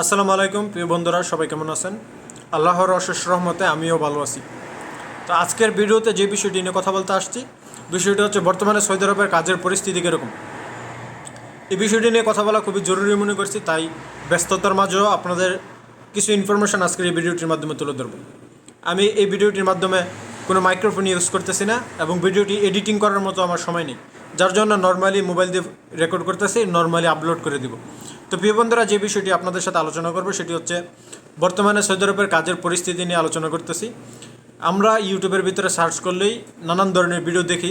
আসসালামু আলাইকুম, প্রিয় বন্ধুরা, সবাই কেমন আছেন? আল্লাহর অশেষ রহমতে আমিও ভালো আছি। তো আজকের ভিডিওতে যে বিষয়টি নিয়ে কথা বলতে আসছি, বিষয়টি হচ্ছে বর্তমানে সৌদি আরবের কাজের পরিস্থিতি কীরকম? এই বিষয়টি নিয়ে কথা বলা খুবই জরুরি মনে করছি, তাই ব্যস্ততার মাঝেও আপনাদের কিছু ইনফরমেশান আজকের এই ভিডিওটির মাধ্যমে তুলে ধরবো। আমি এই ভিডিওটির মাধ্যমে কোনো মাইক্রোফোন ইউজ করতেছি না এবং ভিডিওটি এডিটিং করার মতো আমার সময় নেই। যার জন্য নর্মালি মোবাইল দিয়ে রেকর্ড করতেছি নর্মালি আপলোড করে দিব। তো প্রিয় বন্ধুরা, যে বিষয়টি আপনাদের সাথে আলোচনা করব, সেটি হচ্ছে বর্তমানে সৌদি আরবের কাজের পরিস্থিতি নিয়ে আলোচনা করতেছি। আমরা ইউটিউবের ভিতরে সার্চ করলেই নানান ধরনের ভিডিও দেখি।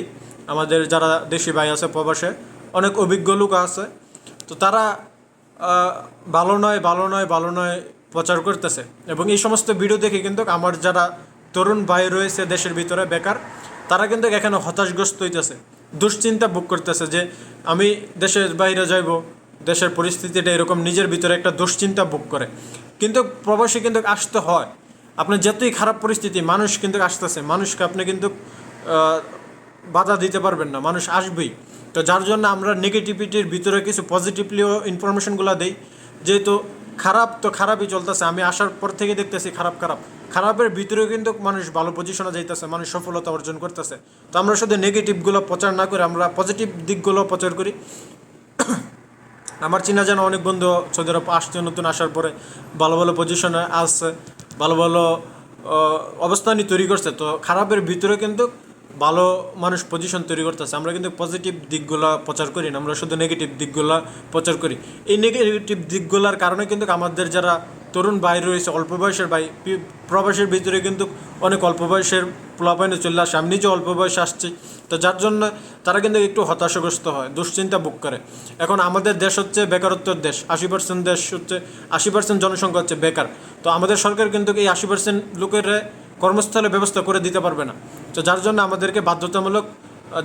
আমাদের যারা দেশি ভাই আছে, প্রবাসে, অনেক অভিজ্ঞ লোক আছে। তো তারা ভালো নয় ভালো নয় ভালো নয় প্রচার করতেছে। এবং এই সমস্ত ভিডিও দেখে কিন্তু আমার যারা তরুণ ভাই রয়েছে দেশের ভিতরে বেকার, তারা কিন্তু এখানে হতাশগ্রস্ত হইতেছে। দুশ্চিন্তা বুক করতেছে যে আমি দেশের বাইরে যাইব, দেশের পরিস্থিতিটা এরকম নিজের ভিতরে একটা দুশ্চিন্তা বুক করে। কিন্তু প্রবাসী কিন্তু আসতে হয়। আপনার যতই খারাপ পরিস্থিতি, মানুষ কিন্তু আসতেছে। মানুষকে আপনি কিন্তু বাধা দিতে পারবেন না। মানুষ আসবেই। তো যার জন্য আমরা নেগেটিভিটির ভিতরে কিছু পজিটিভলিও ইনফরমেশনগুলো দিই। যেহেতু খারাপ তো খারাপই চলতেছে। আমি আসার পর থেকে দেখতেছি খারাপ খারাপ। খারাপের ভিতরেও কিন্তু মানুষ ভালো পজিশনে যাইতেছে, মানুষ সফলতা অর্জন করতেছে। তো আমরা শুধু নেগেটিভগুলো প্রচার না করে, আমরা পজিটিভ দিকগুলো প্রচার করি। আমার চিনা জানা অনেক বন্ধু সৌদি আরব আসছে নতুন আসার পরে, ভালো ভালো পজিশনে আসছে ভালো ভালো অবস্থানই তৈরি করছে। তো খারাপের ভিতরে কিন্তু ভালো মানুষ পজিশন তৈরি করতেছে। আমরা কিন্তু পজিটিভ দিকগুলো প্রচার করি না, আমরা শুধু নেগেটিভ দিকগুলো প্রচার করি। এই নেগেটিভ দিকগুলোর কারণে কিন্তু আমাদের যারা তরুণ ভাই রয়েছে, অল্প বয়সের ভাই প্রবাসের ভিতরে কিন্তু অনেক অল্প বয়সের প্লাপাইনে চলে আসে, আমি নিজে অল্প বয়সে আসছি। তো যার জন্য তারা কিন্তু একটু হতাশাগ্রস্ত হয়, দুশ্চিন্তা বুক করে। এখন আমাদের দেশ হচ্ছে বেকারত্বের দেশ, আশি পার্সেন্ট দেশ হচ্ছে, আশি পার্সেন্ট জনসংখ্যা হচ্ছে বেকার। তো আমাদের সরকার কিন্তু এই আশি পার্সেন্ট লোকের কর্মস্থলে ব্যবস্থা করে দিতে পারবে না। তো যার জন্য আমাদেরকে বাধ্যতামূলক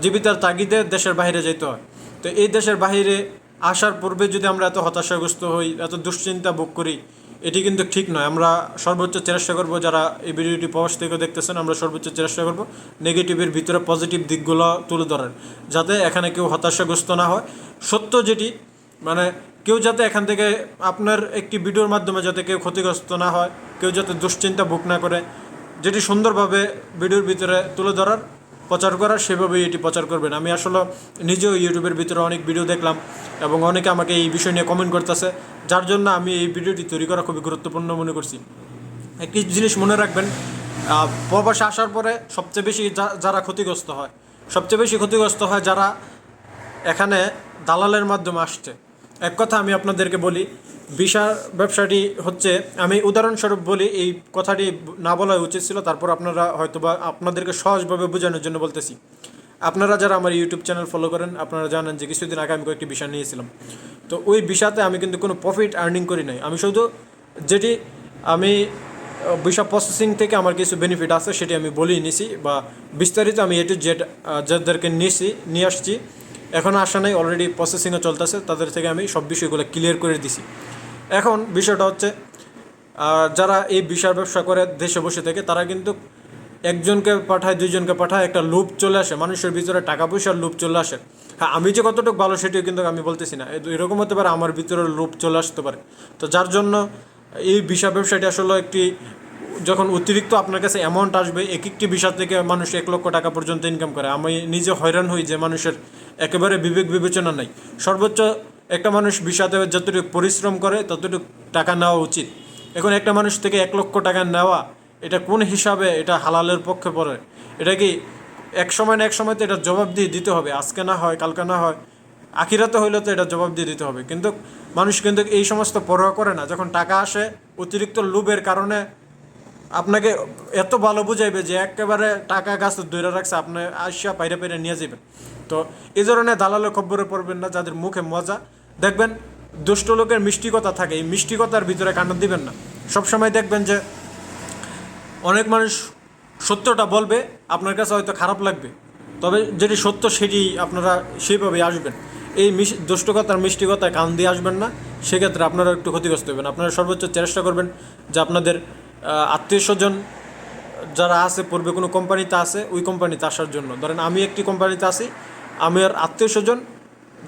জীবিতার তাগিদে দেশের বাইরে যেতে হয়। তো এই দেশের বাইরে আসার পূর্বে যদি আমরা এত হতাশাগ্রস্ত হই, এত দুশ্চিন্তা বুক করি, এটি কিন্তু ঠিক নয়। আমরা সর্বোচ্চ চেষ্টা করব, যারা এই ভিডিওটি প্রবাস থেকে দেখতেছেন, আমরা সর্বোচ্চ চেষ্টা করব নেগেটিভের ভিতরে পজিটিভ দিকগুলো তুলে ধরার, যাতে এখানে কেউ হতাশাগ্রস্ত না হয়। সত্য যেটি মানে কেউ যাতে এখান থেকে আপনার একটি ভিডিওর মাধ্যমে যাতে কেউ ক্ষতিগ্রস্ত না হয়, কেউ যাতে দুশ্চিন্তা বুক না করে যেটি সুন্দরভাবে ভিডিওর ভিতরে তুলে ধরার, প্রচার করার, সেভাবেই এটি প্রচার করবেন। আমি আসলে নিজেও ইউটিউবের ভিতরে অনেক ভিডিও দেখলাম এবং অনেকে আমাকে এই বিষয় নিয়ে কমেন্ট করতেছে, যার জন্য আমি এই ভিডিওটি তৈরি করা খুবই গুরুত্বপূর্ণ মনে করছি। একটি জিনিস মনে রাখবেন প্রবাসে আসার পরে সবচেয়ে বেশি যারা ক্ষতিগ্রস্ত হয়, সবচেয়ে বেশি ক্ষতিগ্রস্ত হয় যারা এখানে দালালের মাধ্যমে আসছে। এক কথা আমি আপনাদেরকে বলি বিশার ব্যবসাটি হচ্ছে, আমি উদাহরণস্বরূপ বলি, এই কথাটি না বলা উচিত ছিল, তারপর আপনারা হয়তোবা আপনাদেরকে সহজভাবে বোঝানোর জন্য বলতেছি। আপনারা যারা আমার ইউটিউব চ্যানেল ফলো করেন, আপনারা জানেন যে কিছুদিন আগে আমি কয়েকটি বিষয় নিয়েছিলাম। তো ওই বিষয়তে আমি কিন্তু কোনো প্রফিট আর্নিং করি নাই। আমি শুধু যেটি আমি বিষয় প্রসেসিং থেকে আমার কিছু বেনিফিট আছে, সেটি আমি বলেই নিছি বা বিস্তারিত আমি এটু জেড যাদেরকে নিয়েছি নিয়ে আসছি। এখন আসা নাই অলরেডি প্রসেসিংও চলতেছে, তাদের থেকে আমি সব বিষয়গুলো ক্লিয়ার করে দিছি। এখন বিষয়টা হচ্ছে যারা এই বিষয় ব্যবসা করে দেশে বসে থেকে, তারা কিন্তু একজনকে পাঠায়, দুইজনকে পাঠায়, একটা লুপ চলে আসে, মানুষের ভিতরে টাকা পয়সার লুপ চলে আসে। হ্যাঁ আমি যে কতটুকু ভালো সেটিও কিন্তু আমি বলতেছি না এরকম হতে পারে আমার ভিতরে লুপ চলে আসতে পারে। তো যার জন্য এই বিষয় ব্যবসাটি আসলে একটি, যখন অতিরিক্ত আপনার কাছে অ্যামাউন্ট আসবে, এক একটি বিষয় থেকে মানুষ এক লক্ষ টাকা পর্যন্ত ইনকাম করে। আমি নিজে হয়রান হই যে মানুষের একেবারে বিবেক বিবেচনা নাই। সর্বোচ্চ একটা মানুষ বিষাতে যতটুকু পরিশ্রম করে, ততটুকু টাকা নেওয়া উচিত। এখন একটা মানুষ থেকে এক লক্ষ টাকা নেওয়া, এটা কোন হিসাবে এটা হালালের পক্ষে পড়ে? এটা কি এক সময় না এক সময় তো এটা জবাব দিয়ে দিতে হবে। আজকে না হয়, কালকে না হয়, আখিরাতে হইলে তো এটা জবাব দিয়ে দিতে হবে। কিন্তু মানুষ কিন্তু এই সমস্ত পরোয়া করে না। যখন টাকা আসে অতিরিক্ত লোভের কারণে আপনাকে এত ভালো বুঝাইবে যে একেবারে টাকা গাছ ধরে রাখছে, আপনি আসিয়া পাইরে পাইরে নিয়ে যাবেন তো এই ধরনের দালালের খবরে পড়বেন না, যাদের মুখে মজা। দেখবেন দুষ্ট লোকের মিষ্টিকতা থাকে, এই মিষ্টিকতার ভিতরে কান্না দিবেন না। সবসময় দেখবেন যে অনেক মানুষ সত্যটা বলবে, আপনার কাছে হয়তো খারাপ লাগবে। তবে যেটি সত্য সেটি আপনারা সেইভাবেই আসবেন। এই দুষ্টকতার মিষ্টিকতায় কান দিয়ে আসবেন না, সেক্ষেত্রে আপনারা একটু ক্ষতিগ্রস্ত হবেন। আপনারা সর্বোচ্চ চেষ্টা করবেন যে আপনাদের আত্মীয় স্বজন যারা আছে, পূর্বে কোনো কোম্পানিতে আছে, ওই কোম্পানিতে আসার জন্য। ধরেন আমি একটি কোম্পানিতে আছি আমার আত্মীয় স্বজন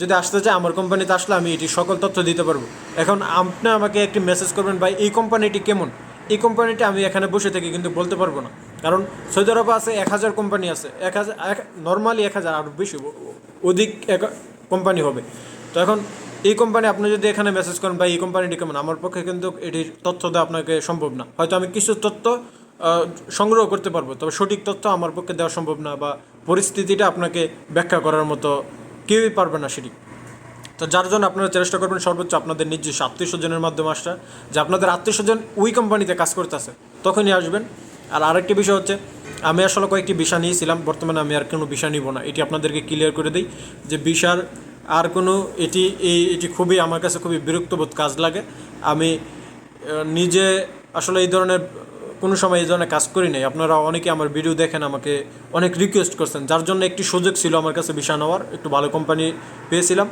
যদি আসতে চায়, আমার কোম্পানিতে আসলে আমি এটি সকল তথ্য দিতে পারব। এখন আপনি আমাকে একটি মেসেজ করবেন, ভাই, এই কোম্পানিটি কেমন? এই কোম্পানিটি আমি এখানে বসে থেকে কিন্তু বলতে পারব না। কারণ সৌদি আরবে আছে এক হাজার কোম্পানি আছে, এক হাজার, এক নর্মালি এক হাজার আরও বেশি অধিক এক কোম্পানি হবে। তো এখন এই কোম্পানি আপনি যদি এখানে মেসেজ করেন বা এই কোম্পানিটি কেমন? আমার পক্ষে কিন্তু এটির তথ্য দেওয়া আপনাকে সম্ভব না। হয়তো আমি কিছু তথ্য সংগ্রহ করতে পারব, তবে সঠিক তথ্য আমার পক্ষে দেওয়া সম্ভব না বা পরিস্থিতিটা আপনাকে ব্যাখ্যা করার মতো কেউই পারবে না সেটি। তো যার জন্য আপনারা চেষ্টা করবেন সর্বোচ্চ আপনাদের নিজস্ব আত্মীয় স্বজনের মাধ্যমে আসা যে আপনাদের আত্মীয় স্বজন ওই কোম্পানিতে কাজ করতেছে, তখনই আসবেন। আর আরেকটি বিষয় হচ্ছে, আমি আসলে কয়েকটি বিষয় নিয়েছিলাম, বর্তমানে আমি আর কোনো বিষয় নিব না। এটি আপনাদেরকে ক্লিয়ার করে দিই, যে বিষার আর কোনো, এটি, এই, এটি খুবই আমার কাছে খুবই বিরক্তবোধ কাজ লাগে। আমি নিজে আসলে এই ধরনের কোনো সময় এই ধরনের কাজ করি নাই। আপনারা অনেকে আমার ভিডিও দেখেন, আমাকে অনেক রিকোয়েস্ট করছেন। যার জন্য একটি সুযোগ ছিল আমার কাছে বিষয় নেওয়ার। একটু ভালো কোম্পানি পেয়েছিলাম।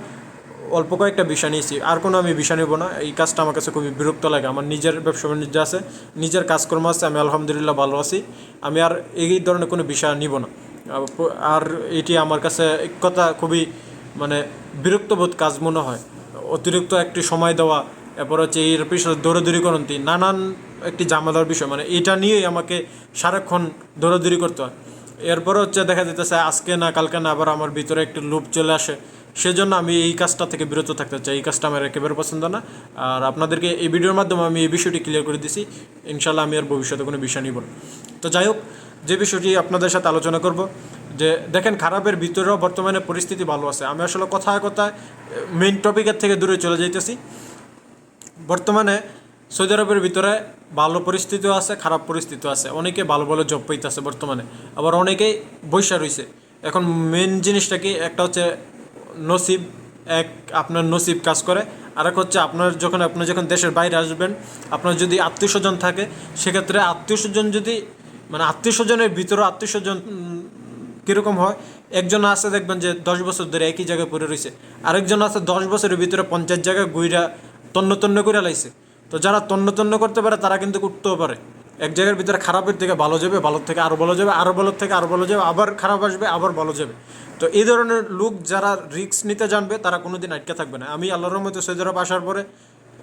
অল্প কয়েকটা বিষয় নিয়েছি। আর কোনো আমি বিষয় নেব না। এই কাজটা আমার কাছে খুবই বিরক্ত লাগে। আমার নিজের ব্যবসা বাণিজ্য আছে, নিজের কাজকর্ম আছে, আমি আলহামদুলিল্লাহ ভালো আছি। আমি আর এই ধরনের কোনো বিষয় নিব না। আর এটি আমার কাছে এক কথা খুবই মানে বিরক্তবোধ কাজ মনে হয়। অতিরিক্ত একটি সময় দেওয়া, এরপর হচ্ছে এর পিছনে দৌড়াদৌড়ি করন্তি নানান একটি জামালার বিষয় মানে এটা নিয়েই আমাকে সারাক্ষণ দৌড়াদৌড়ি করতে হয়। এরপর হচ্ছে দেখা যেতেছে আজকে না কালকে না আবার আমার ভিতরে একটি লুপ চলে আসে। সেজন্য আমি এই কাজটা থেকে বিরত থাকতে চাই। এই কাজটা আমার একেবারে পছন্দ না। আর আপনাদেরকে এই ভিডিওর মাধ্যমে আমি এই বিষয়টি ক্লিয়ার করে দিছি। ইনশাল্লাহ আমি আর ভবিষ্যতে কোনো বিষয় নিব তো যাই হোক, যে বিষয়টি আপনাদের সাথে আলোচনা করব, যে দেখেন খারাপের ভিতরেও বর্তমানে পরিস্থিতি ভালো আছে। আমি আসলে কথায় কথায় মেইন টপিকের থেকে দূরে চলে যাইতেছি। বর্তমানে সৌদি আরবের ভিতরে ভালো পরিস্থিতিও আছে, খারাপ পরিস্থিতিও আছে। অনেকে ভালো ভালো জব পাইতেছে বর্তমানে। আবার অনেকেই বৈশা রয়েছে এখন মেন জিনিসটা কি? একটা হচ্ছে নসিব, এক আপনার নসিব কাজ করে। আর এক হচ্ছে আপনার যখন, আপনি যখন দেশের বাইরে আসবেন, আপনার যদি আত্মীয় স্বজন থাকে, সেক্ষেত্রে আত্মীয় স্বজন যদি মানে আত্মীয় স্বজনের ভিতরে আত্মীয় স্বজন কীরকম হয়? একজন আছে দেখবেন যে দশ বছর ধরে একই জায়গায় পড়ে রয়েছে আরেকজন আছে দশ বছরের ভিতরে পঞ্চাশ জায়গায় গুইরা তন্ন তন্ন করে লাইছে। তো যারা তন্ন তন্ন করতে পারে, তারা কিন্তু উঠতেও পারে। এক জায়গার ভিতরে খারাপের থেকে ভালো যাবে, ভালোর থেকে আরও ভালো যাবে আরও ভালোর থেকে আরও ভালো যাবে, আবার খারাপ আসবে, আবার ভালো যাবে। তো এই ধরনের লোক যারা রিস্ক নিতে জানবে, তারা কোনো দিন আটকে থাকবে না। আমি আল্লাহর রহমতে সৌদি আসার পরে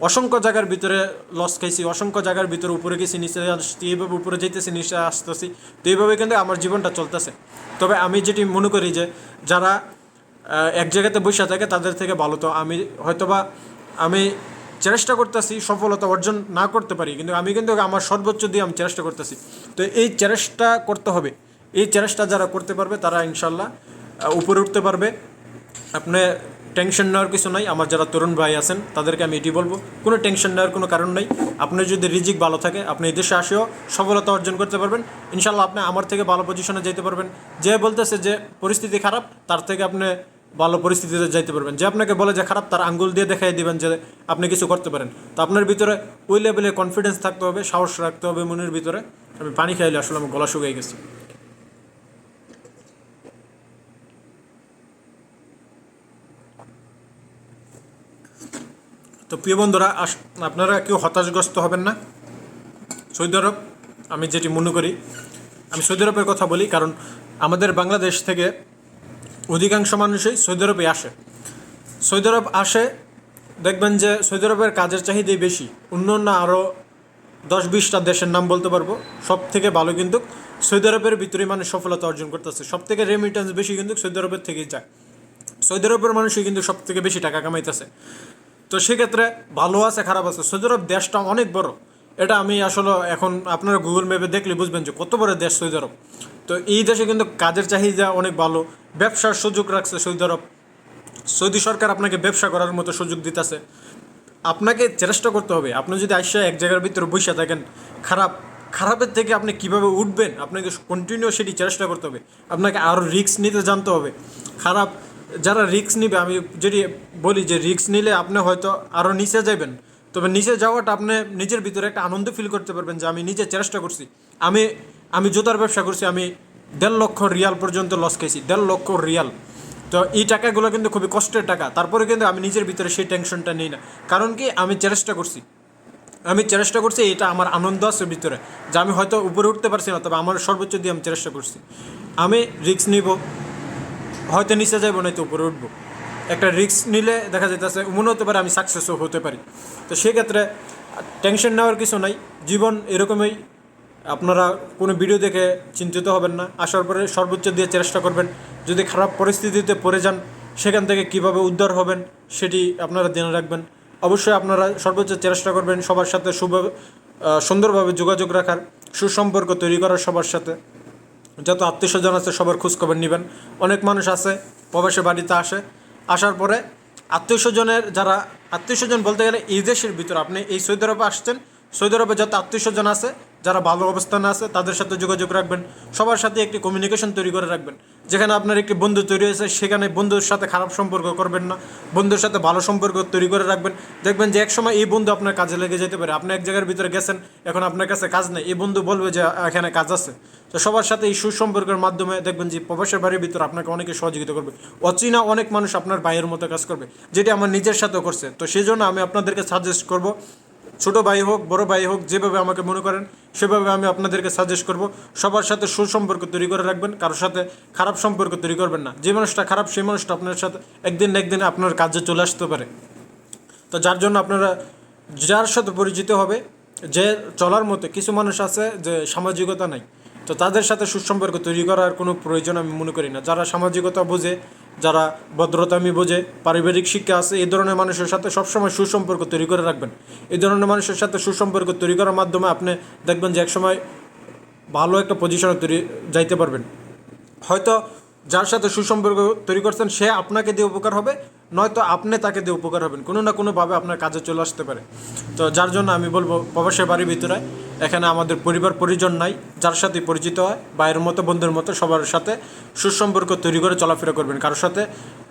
অসংখ্য জায়গার ভিতরে লস খাইছি, অসংখ্য জায়গার ভিতরে উপরে গেছি, নিচে আসছি এইভাবে উপরে যেতেছি নিচে আসতেছি। তো এইভাবে কিন্তু আমার জীবনটা চলতেছে। তবে আমি যেটি মনে করি যে, যারা এক জায়গাতে বসে থাকে, তাদের থেকে ভালো। তো আমি হয়তোবা, আমি চেষ্টা করতেছি সফলতা অর্জন না করতে পারি, কিন্তু আমি কিন্তু আমার সর্বোচ্চ দিয়ে আমি চেষ্টা করতেছি। তো এই চেষ্টা করতে হবে। এই চেষ্টা যারা করতে পারবে, তারা ইনশাল্লাহ উপরে উঠতে পারবে। আপনি টেনশন নেওয়ার কিছু নাই। আমার যারা তরুণ ভাই আছেন, তাদেরকে আমি এটি বলব, কোনো টেনশন নেওয়ার কোনো কারণ নেই। আপনি যদি রিজিক ভালো থাকে, আপনি এই দেশে আসেও সফলতা অর্জন করতে পারবেন। ইনশাল্লাহ আপনি আমার থেকে ভালো পজিশনে যেতে পারবেন। যে বলতেছে যে, পরিস্থিতি খারাপ, তার থেকে আপনি ভালো পরিস্থিতিতে যাইতে পারবেন। যে আপনাকে বলে যে খারাপ, তার আঙ্গুল দিয়ে দেখাই দিবেন যে আপনি কিছু করতে পারেন। তো আপনার ভিতরে ওই লেভেলে কনফিডেন্স থাকতে হবে, সাহস রাখতে হবে মনের ভিতরে। আমি পানি খাইলে আসলে আমার গলা শুকিয়ে গেছে। তো প্রিয় বন্ধুরা আপনারা কেউ হতাশগ্রস্ত হবেন না। সৌদি আরব, আমি যেটি মনে করি, আমি সৌদি আরবের কথা বলি, কারণ আমাদের বাংলাদেশ থেকে অধিকাংশ মানুষই সৌদি আরবে আসে। সৌদি আরব আসে, দেখবেন যে সৌদি আরবের কাজের চাহিদাই বেশি। অন্য অন্য আরও দশ বিশটা দেশের নাম বলতে পারব। সব থেকে ভালো কিন্তু সৌদি আরবের ভিতরে মানুষ সফলতা অর্জন করতেছে। সব থেকে রেমিটেন্স বেশি কিন্তু সৌদি আরবের থেকেই যায়। সৌদি আরবের মানুষই কিন্তু সব থেকে বেশি টাকা কামাইতেছে। তো সেক্ষেত্রে ভালো আছে, খারাপ আছে? সৌদি আরব দেশটা অনেক বড়। এটা আমি আসলে এখন আপনারা গুগল ম্যাপে দেখলে বুঝবেন যে কত বড় দেশ সৌদি আরব। তো এই দেশে কিন্তু কাজের চাহিদা অনেক ভালো, ব্যবসার সুযোগ রাখছে সৌদি আরব। সৌদি সরকার আপনাকে ব্যবসা করার মতো সুযোগ দিতেছে। আপনাকে চেষ্টা করতে হবে, আপনি যদি আসে এক জায়গার ভিতরে বসে থাকেন, খারাপ, খারাপের থেকে আপনি কীভাবে উঠবেন, আপনাকে কন্টিনিউ সেটি চেষ্টা করতে হবে। আপনাকে আরও রিস্ক নিতে জানতে হবে। খারাপ, যারা রিস্ক নিবে, আমি যদি বলি যে রিস্ক নিলে আপনি হয়তো আরও নিচে যাবেন তবে নিচে যাওয়াটা আপনি নিজের ভিতরে একটা আনন্দ ফিল করতে পারবেন যে আমি নিজে চেষ্টা করছি। আমি আমি জুতার ব্যবসা করছি, আমি দেড় লক্ষ রিয়াল পর্যন্ত লস খেয়েছি দেড় লক্ষ রিয়াল। তো এই টাকাগুলো কিন্তু খুবই কষ্টের টাকা, তারপরে কিন্তু আমি নিজের ভিতরে সেই টেনশনটা নিই না। কারণ কি, আমি চেষ্টা করছি। আমি চেষ্টা করছি এটা আমার আনন্দ আছে ভিতরে, যে আমি হয়তো উপরে উঠতে পারছি না, তবে আমার সর্বোচ্চ দিয়ে আমি চেষ্টা করছি। আমি রিস্ক নিব, হয়তো নিচে যাব নয়তো উপরে উঠবো। একটা রিস্ক নিলে দেখা যেতেছে মনে হতে পারে আমি সাকসেসও হতে পারি। তো সেক্ষেত্রে টেনশন নেওয়ার কিছু নাই, জীবন এরকমই আপনারা কোনো ভিডিও দেখে চিন্তিত হবেন না। আসার পরে সর্বোচ্চ দিয়ে চেষ্টা করবেন, যদি খারাপ পরিস্থিতিতে পড়ে যান, সেখান থেকে কীভাবে উদ্ধার হবেন সেটি আপনারা জেনে রাখবেন। অবশ্যই আপনারা সর্বোচ্চ চেষ্টা করবেন সবার সাথে শুভ সুন্দরভাবে যোগাযোগ রাখার, সুসম্পর্ক তৈরি করার সবার সাথে। যত আত্মীয় স্বজন আছে সবার খোঁজখবর নেবেন। অনেক মানুষ আছে, প্রবাসী বাড়িতে আসে। আসার পরে আত্মীয় স্বজনের যারা আত্মীয় স্বজন বলতে গেলে এই দেশের ভিতরে, আপনি এই সৌদি আরবে আসছেন সৌদি আরবে যত আত্মীয় স্বজন আছে যারা ভালো অবস্থানে আছে, তাদের সাথে যোগাযোগ রাখবেন। সবার সাথে একটি কমিউনিকেশন তৈরি করে রাখবেন। যেখানে আপনার একটি বন্ধু তৈরি হয়েছে, সেখানে বন্ধুর সাথে খারাপ সম্পর্ক করবেন না। বন্ধুর সাথে ভালো সম্পর্ক তৈরি করে রাখবেন। দেখবেন যে একসময় এই বন্ধু আপনার কাজে লেগে যেতে পারে। আপনি এক জায়গার ভিতরে গেছেন, এখন আপনার কাছে কাজ নেই। এই বন্ধু বলবে যে, এখানে কাজ আছে। তো সবার সাথে এই সুসম্পর্কের মাধ্যমে দেখবেন যে, প্রবাসের বাড়ির ভিতরে আপনাকে অনেকে সহযোগিতা করবে। অচেনা অনেক মানুষ আপনার ভাইয়ের মতো কাজ করবে, যেটি আমার নিজের সাথেও করছে। তো সেই জন্য আমি আপনাদেরকে সাজেস্ট করব ছোট ভাই হোক, বড় ভাই হোক, যেভাবে আমাকে মনে করেন, সেভাবে আমি আপনাদেরকে সাজেস্ট করব। সবার সাথে সুসম্পর্ক তৈরি করে রাখবেন, কারোর সাথে খারাপ সম্পর্ক তৈরি করবেন না। যে মানুষটা খারাপ, সেই মানুষটা আপনার সাথে একদিন না একদিন আপনার কাজে চলে আসতে পারে। তো যার জন্য আপনারা, যার সাথে পরিচিত হবে, যে চলার মতো কিছু মানুষ আছে যে সামাজিকতা নাই, তো তাদের সাথে সুসম্পর্ক তৈরি করার কোনো প্রয়োজন আমি মনে করি না। যারা সামাজিকতা বোঝে যারা ভদ্রতামি বোঝে, পারিবারিক শিক্ষা আছে, এই ধরনের মানুষের সাথে সবসময় সুসম্পর্ক তৈরি করে রাখবেন। এই ধরনের মানুষের সাথে সুসম্পর্ক তৈরি করার মাধ্যমে আপনি দেখবেন যে একসময় ভালো একটা পজিশনে তৈরি, যাইতে পারবেন। হয়তো যার সাথে সুসম্পর্ক তৈরি করছেন, সে আপনাকে দিয়ে উপকার হবে, নয়তো আপনি তাকে দিয়ে উপকার হবেন। কোনো না কোনোভাবে আপনার কাজে চলে আসতে পারে। তো যার জন্য আমি বলব প্রবাসের বাড়ির ভিতরে এখানে আমাদের পরিবার পরিজন নাই, যার সাথে পরিচিত হয় বাইরের মতো, বন্ধুর মতো, সবার সাথে সুসম্পর্ক তৈরি করে চলাফেরা করবেন, কারোর সাথে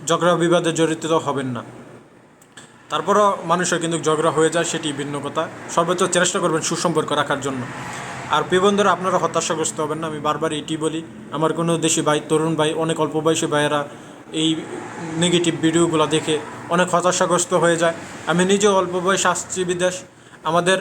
ঝগড়া বিবাদে জড়িত হবেন না। তারপরও মানুষের কিন্তু ঝগড়া হয়ে যায়, সেটি ভিন্ন কথা। সর্বোচ্চ চেষ্টা করবেন সুসম্পর্ক রাখার জন্য। আর প্রিয় বন্ধুরা, আপনারা হতাশাগ্রস্ত হবেন না, আমি বারবার এটি বলি। আমার কোনো দেশি ভাই, তরুণ ভাই, অনেক অল্প বয়সী ভাইয়েরা এই নেগেটিভ ভিডিওগুলো দেখে অনেক হতাশাগ্রস্ত হয়ে যায়। আমি নিজেও অল্প বয়সে আসছি বিদেশ। আমাদের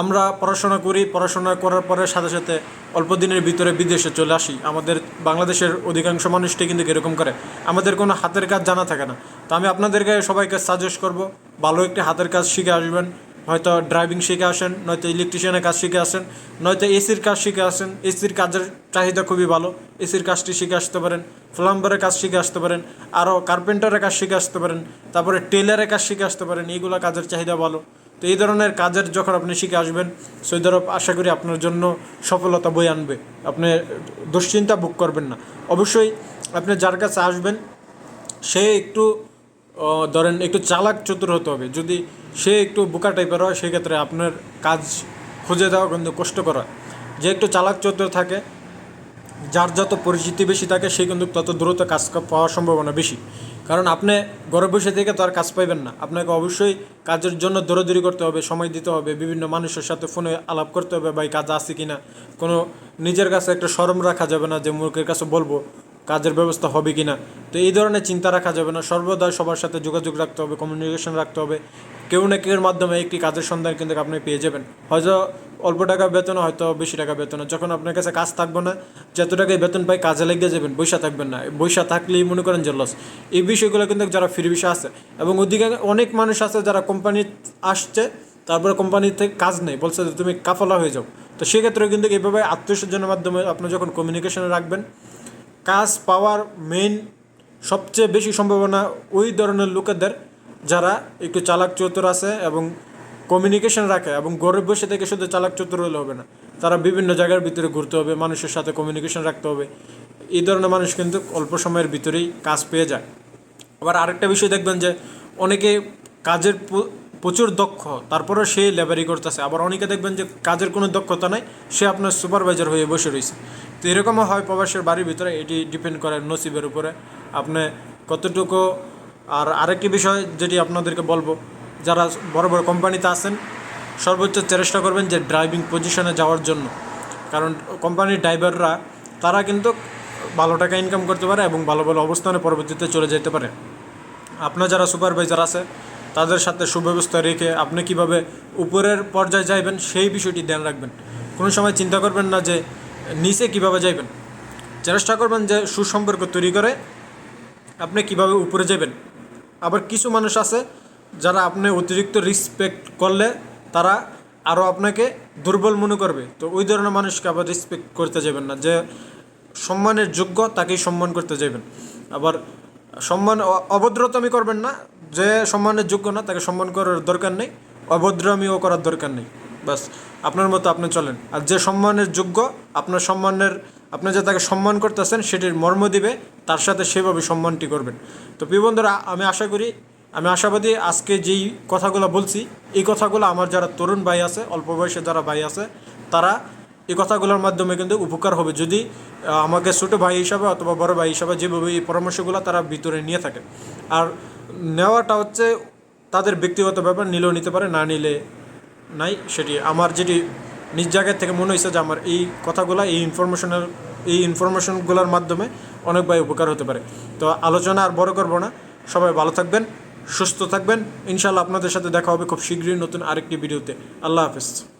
আমরা পড়াশোনা করি, পড়াশোনা করার পরে সাথে সাথে অল্প দিনের ভিতরে বিদেশে চলে আসি। আমাদের বাংলাদেশের অধিকাংশ মানুষটি কিন্তু এরকম করে। আমাদের কোনো হাতের কাজ জানা থাকে না। তো আমি আপনাদেরকে সবাইকে সাজেস্ট করব, ভালো একটি হাতের কাজ শিখে আসবেন। হয়তো ড্রাইভিং শিখে আসেন, নয়তো ইলেকট্রিশিয়ানের কাজ শিখে আসেন, নয়তো এসির কাজ শিখে আসেন। এসির কাজের চাহিদা খুবই ভালো। এসির কাজটি শিখে আসতে পারেন প্লাম্বারের কাজ শিখে আসতে পারেন, আরও কার্পেন্টারের কাজ শিখে আসতে পারেন, তারপরে টেলারের কাজ শিখে আসতে পারেন। এইগুলো কাজের চাহিদা ভালো। তো এই ধরনের কাজের যখন আপনি শিখে আসবেন সৌদি আরব আশা করি আপনার জন্য সফলতা বই আনবে। আপনি দুশ্চিন্তা বুক করবেন না। অবশ্যই আপনি যার কাছে আসবেন, সে একটু ধরেন একটু চালাক চতুর হতে হবে। যদি সে একটু বোকা টাইপের হয়, সেক্ষেত্রে আপনার কাজ খুঁজে দেওয়া কিন্তু কষ্টকর হয়। যে একটু চালাক চতুর থাকে, যার যত পরিচিতি বেশি থাকে, সে কিন্তু তত দ্রুত কাজ পাওয়ার সম্ভাবনা বেশি। কারণ আপনি ঘরে বসে থেকে তো আর কাজ পাইবেন না। আপনাকে অবশ্যই কাজের জন্য দৌড়াদৌড়ি করতে হবে, সময় দিতে হবে, বিভিন্ন মানুষের সাথে ফোনে আলাপ করতে হবে বা এই কাজ আছে কি না কোনো নিজের কাছে একটা সরম রাখা যাবে না যে মুখের কাছে বলব কাজের ব্যবস্থা হবে কি না তো এই ধরনের চিন্তা রাখা যাবে না। সর্বদা সবার সাথে যোগাযোগ রাখতে হবে কমিউনিকেশন রাখতে হবে। কেউ না কেউর মাধ্যমে একটি কাজের সন্ধান কিন্তু আপনি পেয়ে যাবেন। হয়তো অল্প টাকা বেতন, হয়তো বেশি টাকা বেতন। যখন আপনার কাছে কাজ থাকবে না যত টাকায় বেতন পাই কাজে লেগে যাবেন বৈশা থাকবেন না। বৈশা থাকলেই মনে করেন যে লস এই বিষয়গুলো কিন্তু যারা ফ্রি বিষয় আছে এবং ওদিকে অনেক মানুষ আছে যারা কোম্পানি আসছে, তারপরে কোম্পানি থেকে কাজ নেই, বলছে যে তুমি কাফলা হয়ে যাও। তো সেক্ষেত্রে কিন্তু এইভাবে আত্মীয়স্বজনের মাধ্যমে আপনি যখন কমিউনিকেশনে রাখবেন, কাজ পাওয়ার মেইন সবচেয়ে বেশি সম্ভাবনা ওই ধরনের লোকেদের যারা একটু চালাক চতুর আছে এবং কমিউনিকেশন রাখে এবং গরিব বসে থেকে শুধু চালাক চতুর হলে হবে না, তারা বিভিন্ন জায়গার ভিতরে ঘুরতে হবে, মানুষের সাথে কমিউনিকেশন রাখতে হবে। এই ধরনের মানুষ কিন্তু অল্প সময়ের ভিতরেই কাজ পেয়ে যায়। আবার আরেকটা বিষয় দেখবেন যে, অনেকে কাজের প্রচুর দক্ষ, তারপরেও সে লেবারি করতেছে। আবার অনেকে দেখবেন যে কাজের কোনো দক্ষতা নাই, সে আপনার সুপারভাইজার হয়ে বসে রয়েছে। তো এরকমও হয় প্রবাসের বাড়ির ভিতরে, এটি ডিপেন্ড করে নসিবের উপরে। আপনি কতটুকু আর আরেকটি বিষয় যেটি আপনাদেরকে বলব, যারা বড় বড় কোম্পানিতে আছেন, সর্বোচ্চ চেষ্টা করবেন যে ড্রাইভিং পজিশনে যাওয়ার জন্য। কারণ কোম্পানির ড্রাইভাররা তারা কিন্তু ভালো টাকা ইনকাম করতে পারে এবং ভালো ভালো অবস্থানে পরবর্তীতে চলে যেতে পারে। আপনার যারা সুপারভাইজার আছে, তাদের সাথে সুব্যবস্থা রেখে আপনি কীভাবে উপরের পর্যায়ে যাইবেন, সেই বিষয়টি ধ্যান রাখবেন। কোনো সময় চিন্তা করবেন না যে নিচে কীভাবে যাইবেন। চেষ্টা করবেন যে সুসম্পর্ক তৈরি করে আপনি কীভাবে উপরে যাবেন আবার কিছু মানুষ আছে যারা আপনি অতিরিক্ত রেসপেক্ট করলে তারা আরও আপনাকে দুর্বল মনে করবে। তো ওই ধরনের মানুষকে আবার রেসপেক্ট করতে যাবেন না। যে সম্মানের যোগ্য তাকেই সম্মান করতে যাবেন। আবার সম্মান অভদ্রতামি করবেন না। যে সম্মানের যোগ্য না, তাকে সম্মান করার দরকার নেই। অভদ্রামিও করার দরকার নেই। বাস আপনার মতো আপনি চলেন। আর যে সম্মানের যোগ্য, আপনার সম্মানের আপনি যে তাকে সম্মান করতেছেন, সেটির মর্ম দিবে, তার সাথে সেভাবে সম্মানটি করবেন। তো প্রিয় বন্ধুরা, আমি আশা করি, আমি আশাবাদী আজকে যেই কথাগুলো বলছি, এই কথাগুলো আমার যারা তরুণ ভাই আছে, অল্প বয়সে যারা ভাই আছে, তারা এই কথাগুলোর মাধ্যমে কিন্তু উপকার হবে। যদি আমাকে ছোটো ভাই হিসাবে অথবা বড় ভাই হিসাবে যেভাবে এই পরামর্শগুলো তারা ভিতরে নিয়ে থাকে। আর নেওয়াটা হচ্ছে তাদের ব্যক্তিগত ব্যাপার, নিলেও নিতে পারে, না নিলে নাই, সেটি আমার যেটি নিজ জায়গার থেকে মনে হয়েছে যে আমার এই কথাগুলো, এই ইনফরমেশনের এই ইনফরমেশনগুলোর মাধ্যমে অনেক ভাই উপকার হতে পারে। তো আলোচনা আর বড় করব না। সবাই ভালো থাকবেন, সুস্থ থাকবেন। ইনশাল্লাহ আপনাদের সাথে দেখা হবে খুব শীঘ্রই নতুন আরেকটি ভিডিওতে। আল্লাহ হাফেজ।